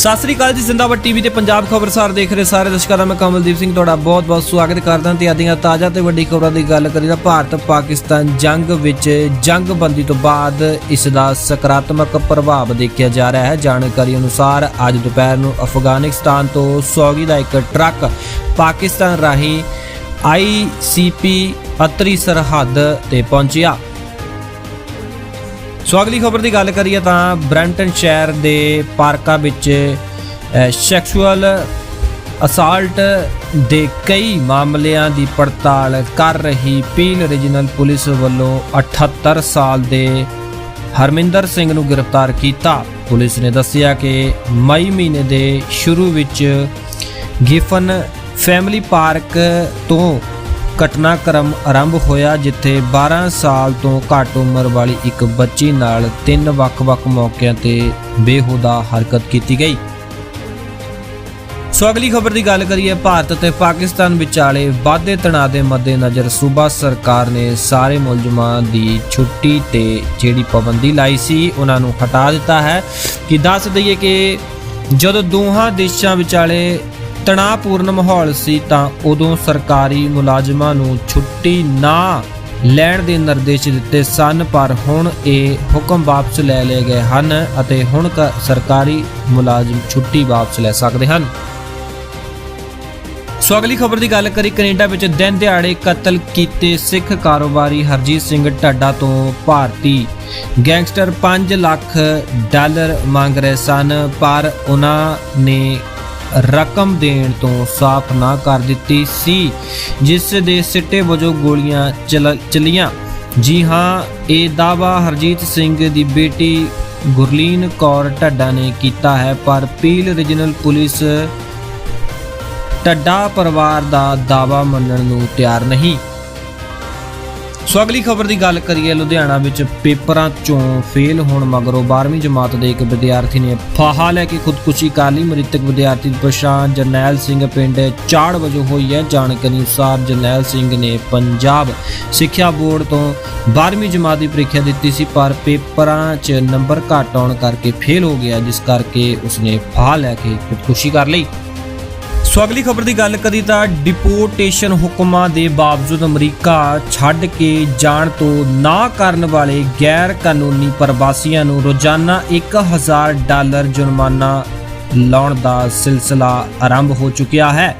ਸਤਿ ਸ੍ਰੀ ਅਕਾਲ ਜੀ, ਜ਼ਿੰਦਾਬਾਦ ਟੀਵੀ ਤੇ ਪੰਜਾਬ ਖਬਰਸਾਰ ਦੇਖ ਰਹੇ ਸਾਰੇ ਦਰਸ਼ਕਾਂ ਦਾ, ਮੈਂ ਕਮਲਦੀਪ ਸਿੰਘ ਤੁਹਾਡਾ ਬਹੁਤ-ਬਹੁਤ ਸਵਾਗਤ ਕਰਦਾ ਤੇ ਅੱਜ ਦੀਆਂ ਤਾਜ਼ਾ ਤੇ ਵੱਡੀ ਖਬਰਾਂ ਦੀ ਗੱਲ ਕਰੀਏ ਤਾਂ ਭਾਰਤ, ਪਾਕਿਸਤਾਨ ਜੰਗ ਵਿੱਚ ਜੰਗਬੰਦੀ ਤੋਂ ਬਾਅਦ ਇਸ ਦਾ ਸਕਾਰਾਤਮਕ ਪ੍ਰਭਾਵ ਦੇਖਿਆ ਜਾ ਰਿਹਾ ਹੈ। ਜਾਣਕਾਰੀ ਅਨੁਸਾਰ ਅੱਜ ਦੁਪਹਿਰ ਨੂੰ ਅਫਗਾਨਿਸਤਾਨ ਤੋਂ ਸੌਗੀ ਦਾ ਇੱਕ ਟਰੱਕ ਪਾਕਿਸਤਾਨ ਰਾਹੀਂ ਆਈਸੀਪੀ ਅਤਰੀ ਸਰਹੱਦ ਤੇ ਪਹੁੰਚਿਆ। ਸੋ ਅਗਲੀ ਖਬਰ ਦੀ ਗੱਲ ਕਰੀਏ ਤਾਂ ਬ੍ਰੈਂਟਨ ਸ਼ਹਿਰ ਦੇ ਪਾਰਕਾਂ ਵਿੱਚ ਸੈਕਸ਼ੂਅਲ ਅਸਾਲਟ ਦੇ ਕਈ ਮਾਮਲਿਆਂ ਦੀ ਪੜਤਾਲ ਕਰ ਰਹੀ ਪੀਨ ਰੀਜਨਲ ਪੁਲਿਸ ਵੱਲੋਂ 78 ਸਾਲ ਦੇ ਹਰਮਿੰਦਰ ਸਿੰਘ ਨੂੰ ਗ੍ਰਿਫਤਾਰ ਕੀਤਾ। ਪੁਲਿਸ ਨੇ ਦੱਸਿਆ ਕਿ ਮਈ ਮਹੀਨੇ ਦੇ ਸ਼ੁਰੂ ਵਿੱਚ ਗਿਫਨ ਫੈਮਿਲੀ ਪਾਰਕ ਤੋਂ ਘਟਨਾਕ੍ਰਮ ਆਰੰਭ ਹੋਇਆ ਜਿੱਥੇ 12 ਸਾਲ ਤੋਂ ਘੱਟ ਉਮਰ ਵਾਲੀ ਇੱਕ ਬੱਚੀ ਨਾਲ ਤਿੰਨ ਵੱਖ-ਵੱਖ ਮੌਕਿਆਂ ਤੇ ਬੇਹੂਦਾ ਹਰਕਤ ਕੀਤੀ ਗਈ। ਸੋ ਅਗਲੀ ਖਬਰ ਦੀ ਗੱਲ ਕਰੀਏ, ਭਾਰਤ ਤੇ ਪਾਕਿਸਤਾਨ ਵਿਚਾਲੇ ਵਾਧੇ ਤਣਾਅ ਦੇ ਮੱਦੇਨਜ਼ਰ ਸੂਬਾ ਸਰਕਾਰ ਨੇ ਸਾਰੇ ਮੁਲਜ਼ਮਾਂ ਦੀ ਛੁੱਟੀ ਤੇ ਜਿਹੜੀ ਪਾਬੰਦੀ ਲਾਈ ਸੀ, ਉਹਨਾਂ ਨੂੰ ਹਟਾ ਦਿੱਤਾ ਹੈ। ਕਿ ਦੱਸ ਦਈਏ ਕਿ ਜਦੋਂ ਦੋਹਾਂ ਦੇਸ਼ਾਂ ਵਿਚਾਲੇ ਤਣਾਅਪੂਰਨ ਮਾਹੌਲ ਸੀ ਤਾਂ ਉਦੋਂ ਸਰਕਾਰੀ ਮੁਲਾਜ਼ਮਾਂ ਨੂੰ ਛੁੱਟੀ ਨਾ ਲੈਣ ਦੇ ਨਿਰਦੇਸ਼ ਦਿੱਤੇ ਸਨ, ਪਰ ਹੁਣ ਇਹ ਹੁਕਮ ਵਾਪਸ ਲੈ ਲਏ ਗਏ ਹਨ ਅਤੇ ਹੁਣ ਕ- ਸਰਕਾਰੀ ਮੁਲਾਜ਼ਮ ਛੁੱਟੀ ਵਾਪਸ ਲੈ ਸਕਦੇ ਹਨ। ਸੋ ਅਗਲੀ ਖਬਰ ਦੀ ਗੱਲ ਕਰੀ ਕੈਨੇਡਾ ਵਿੱਚ ਦਿਨ ਦਿਹਾੜੇ ਕਤਲ ਕੀਤੇ ਸਿੱਖ ਕਾਰੋਬਾਰੀ ਹਰਜੀਤ ਸਿੰਘ ਢੱਡਾ ਤੋਂ ਭਾਰਤੀ ਗੈਂਗਸਟਰ 5 ਲੱਖ ਡਾਲਰ ਮੰਗ ਰਹੇ ਸਨ, ਪਰ ਉਹਨਾਂ ਨੇ ਰਕਮ ਦੇਣ ਤੋਂ ਸਾਫ਼ ਨਾ ਕਰ ਦਿੱਤੀ ਸੀ, ਜਿਸ ਦੇ ਸਿੱਟੇ ਵਜੋਂ ਗੋਲੀਆਂ ਚਲ- ਚੱਲੀਆਂ। ਜੀ ਹਾਂ, ਇਹ ਦਾਵਾ ਹਰਜੀਤ ਸਿੰਘ ਦੀ ਬੇਟੀ ਗੁਰਲੀਨ ਕੌਰ ਢੱਡਾ ਨੇ ਕੀਤਾ ਹੈ, ਪਰ ਪੀਲ ਰੀਜਨਲ ਪੁਲਿਸ ਢੱਡਾ ਪਰਿਵਾਰ ਦਾ ਦਾਵਾ ਮੰਨਣ ਨੂੰ ਤਿਆਰ ਨਹੀਂ। ਸੋ ਅਗਲੀ ਖਬਰ ਦੀ ਗੱਲ ਕਰੀਏ, ਲੁਧਿਆਣਾ ਵਿੱਚ ਪੇਪਰਾਂ ਚੋਂ ਫੇਲ ਹੋਣ ਮਗਰੋਂ 12ਵੀਂ ਜਮਾਤ ਦੇ ਇੱਕ ਵਿਦਿਆਰਥੀ ਨੇ ਫਾਹਾ ਲੈ ਕੇ ਖੁਦਕੁਸ਼ੀ ਕਰ ਲਈ। ਮ੍ਰਿਤਕ ਵਿਦਿਆਰਥੀ ਦੀ ਪਛਾਣ ਜਰਨੈਲ ਸਿੰਘ ਪਿੰਡ ਚਾੜ ਵਜੋਂ ਹੋਈ ਹੈ। ਜਾਣਕਾਰੀ ਅਨੁਸਾਰ ਜਰਨੈਲ ਸਿੰਘ ਨੇ ਪੰਜਾਬ ਸਿੱਖਿਆ ਬੋਰਡ ਤੋਂ 12ਵੀਂ ਜਮਾਤ ਦੀ ਪ੍ਰੀਖਿਆ ਦਿੱਤੀ ਸੀ, ਪਰ ਪੇਪਰਾਂ 'ਚ ਨੰਬਰ ਘੱਟ ਆਉਣ ਕਰਕੇ ਫੇਲ ਹੋ ਗਿਆ, ਜਿਸ ਕਰਕੇ ਉਸਨੇ ਫਾਹਾ ਲੈ ਕੇ ਖੁਦਕੁਸ਼ੀ ਕਰ ਲਈ। ਸੋ ਅਗਲੀ ਖਬਰ ਦੀ ਗੱਲ ਕਰੀ ਤਾਂ ਡਿਪੋਰਟੇਸ਼ਨ ਹੁਕਮਾਂ ਦੇ ਬਾਵਜੂਦ ਅਮਰੀਕਾ ਛੱਡ ਕੇ ਜਾਣ ਤੋਂ ਨਾ ਕਰਨ ਵਾਲੇ ਗੈਰ ਕਾਨੂੰਨੀ ਪ੍ਰਵਾਸੀਆਂ ਨੂੰ ਰੋਜ਼ਾਨਾ 1000 ਡਾਲਰ ਜੁਰਮਾਨਾ ਲਾਉਣ ਦਾ ਸਿਲਸਿਲਾ ਆਰੰਭ ਹੋ ਚੁੱਕਿਆ ਹੈ।